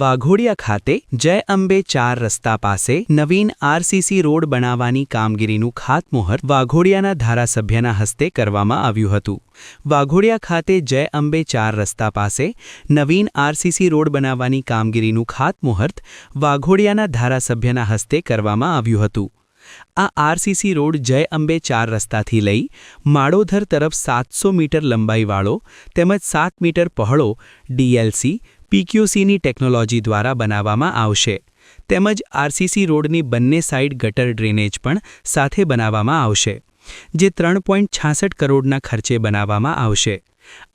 વાઘોડિયા ખાતે જય અંબે ચાર રસ્તા પાસે નવીન આરસીસી રોડ બનાવવાની કામગીરીનું ખાતમુહૂર્ત વાઘોડિયાના ધારાસભ્યના હસ્તે કરવામાં આવ્યું હતું. વાઘોડિયા ખાતે જય અંબે ચાર રસ્તા પાસે નવીન આરસીસી રોડ બનાવવાની કામગીરીનું ખાતમુહૂર્ત વાઘોડિયાના ધારાસભ્યના હસ્તે કરવામાં આવ્યું હતું. આ આરસીસી રોડ જય અંબે ચાર રસ્તાથી લઈ માળોધર તરફ સાતસો મીટર લંબાઈવાળો તેમજ સાત મીટર પહોળો ડીએલસી પીક્યુસીની ટેકનોલોજી દ્વારા બનાવવામાં આવશે. તેમજ આરસીસી રોડની બંને સાઇડ ગટર ડ્રેનેજ પણ સાથે બનાવવામાં આવશે, જે ત્રણ કરોડના ખર્ચે બનાવવામાં આવશે.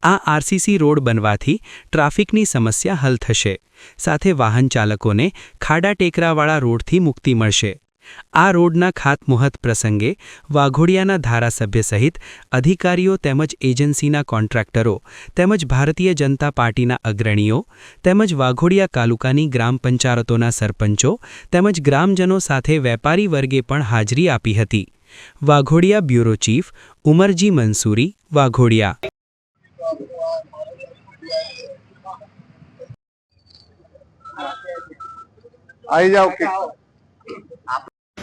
આ આરસીસી રોડ બનવાથી ટ્રાફિકની સમસ્યા હલ થશે, સાથે વાહન ચાલકોને ખાડા ટેકરાવાળા રોડથી મુક્તિ મળશે. આ રોડના ખાતમુહૂર્ત પ્રસંગે વાઘોડિયાના ધારાસભ્ય સહિત અધિકારીઓ તેમજ એજન્સીના કોન્ટ્રાક્ટરો તેમજ ભારતીય જનતા પાર્ટીના અગ્રણીઓ તેમજ વાઘોડિયા તાલુકાની ગ્રામ પંચાયતોના સરપંચો તેમજ ગ્રામજનો સાથે વેપારી વર્ગે પણ હાજરી આપી હતી. Waghodia bureau chief Umarji Mansuri Waghodia. આવી જાઓ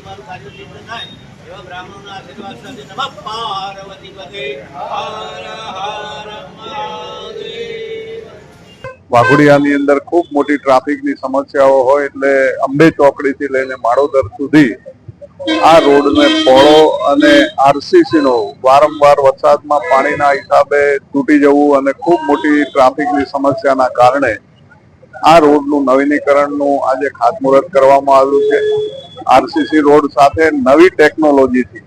તમારું કાર્ય સિદ્ધ થાય, એવા બ્રાહ્મણોના આશીર્વાદ સાથે નમઃ. પાર્વતી પતે હર હર વાઘોડિયાની અંદર ખૂબ મોટી ટ્રાફિકની સમસ્યાઓ હોય એટલે અંબે ચોકડીથી લઈને માળોદર સુધી આ રોડને પોળો અને આરસીસી નો વારંવાર વરસાદમાં પાણીના હિસાબે તૂટી જવું અને ખૂબ મોટી ટ્રાફિકની સમસ્યાના કારણે આ રોડનું નવીનીકરણનું આજે ખાતમુહૂર્ત કરવામાં આવ્યું છે. આરસીસી રોડ સાથે નવી ટેકનોલોજીથી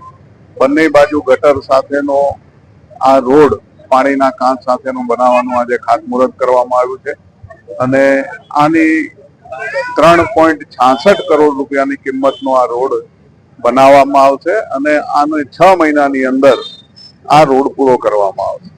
બંને બાજુ ગટર સાથેનો આ રોડ પાણીના કાંચ સાથેનો બનાવવાનું આજે ખાતમુહૂર્ત કરવામાં આવ્યું છે. અને આની ત્રણ પોઈન્ટ છાસઠ કરોડ રૂપિયાની કિંમતનો આ રોડ બનાવવામાં આવશે અને આને છ મહિનાની અંદર આ રોડ પૂરો કરવામાં આવશે.